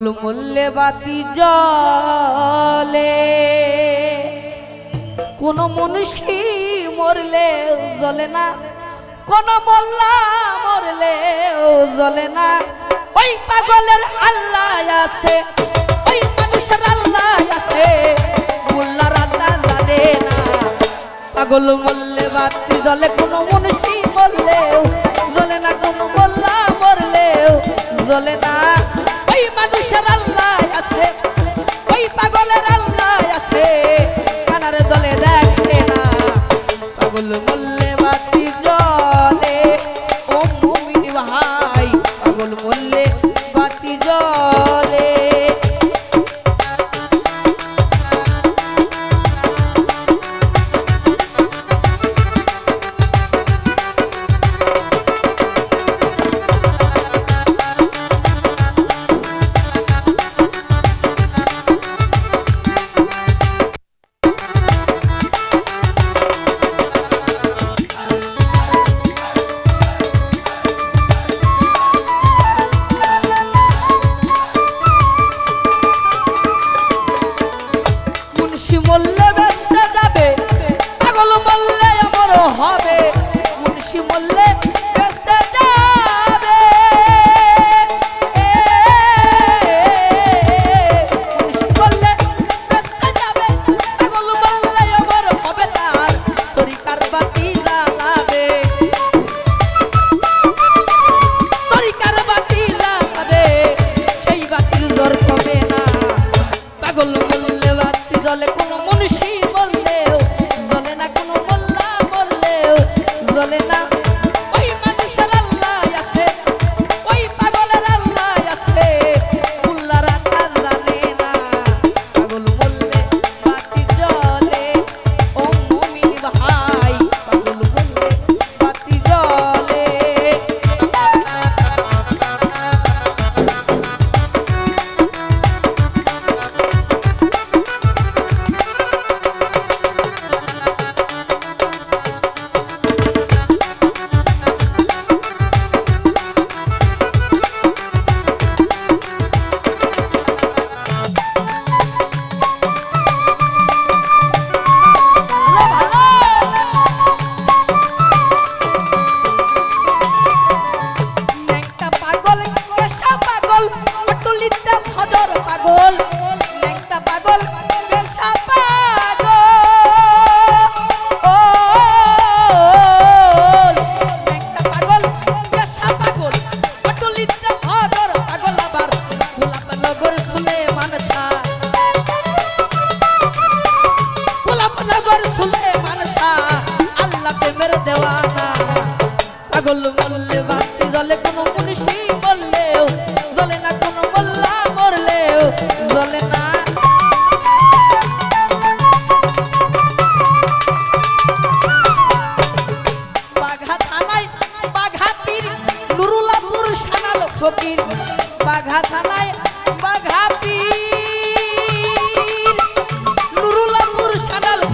মূল্যে বাতি জলে কোন মনুষ্য মরলে জ্বলে না, কোন মোল্লা মরলে জ্বলে না। ওই পাগলের আল্লাহ আছে, ওই মানুষের আল্লাহ আছে, মোল্লার আল্লাহ জানে না। পাগল মরলে বাতি জ্বলে, কোন মনুষ্য মরলেও জ্বলে না, কোন মোল্লা মরলেও জ্বলে না। ওই মানুষের আল্লাহ আছে ওই পাগলের আল্লাহ আছে। হবে। গোলাপনগর ফুলে মানসা আল্লাহ প্রেমের দেওয়ানা। পাগল বললে, বাতি জলে কোনো মনীষী বললেও জলে না কোনো মোল্লা মরলেও জলে না। বাঘা থানায় বাঘা পীর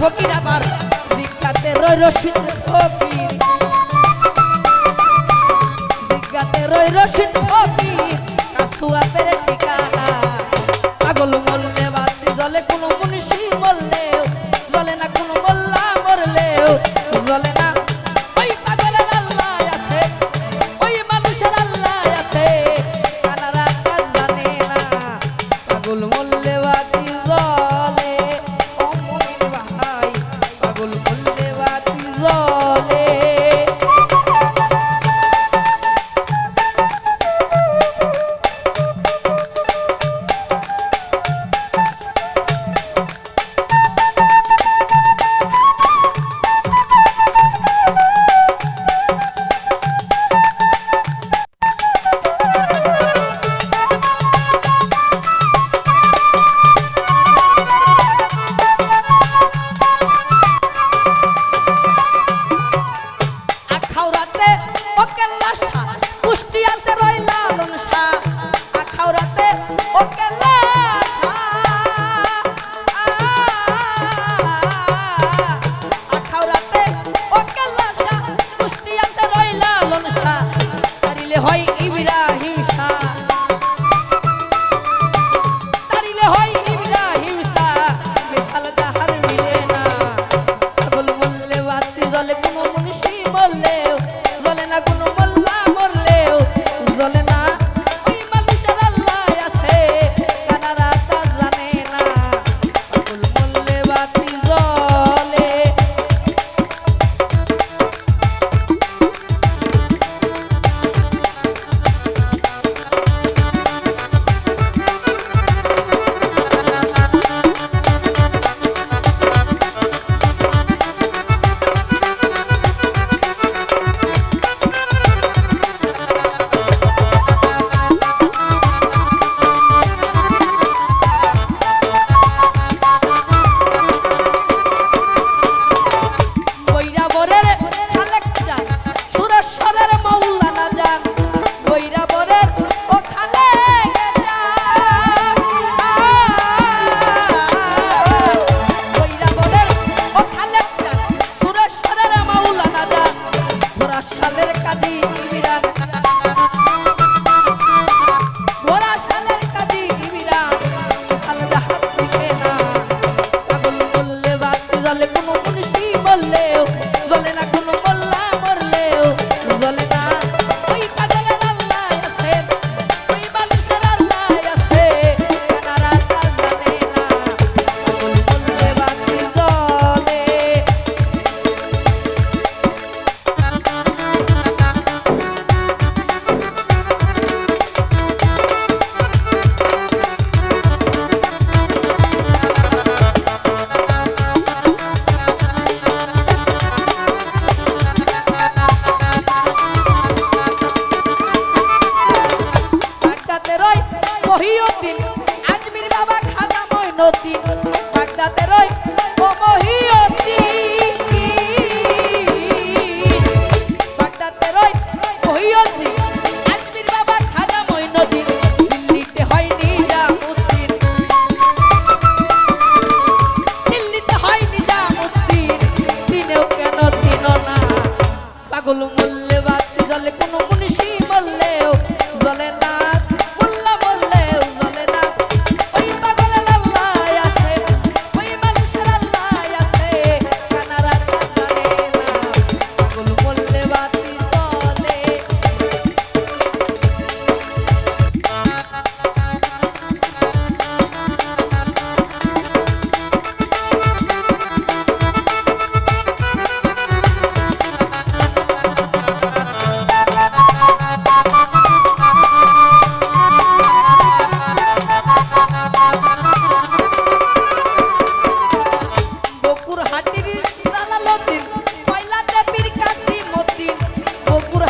ফকির আবার বিজ্ঞাতে রই রশিদ ফকির বিজ্ঞাতে রই রশিদ ফকির কাসুয়া পেরে Bella. বকুর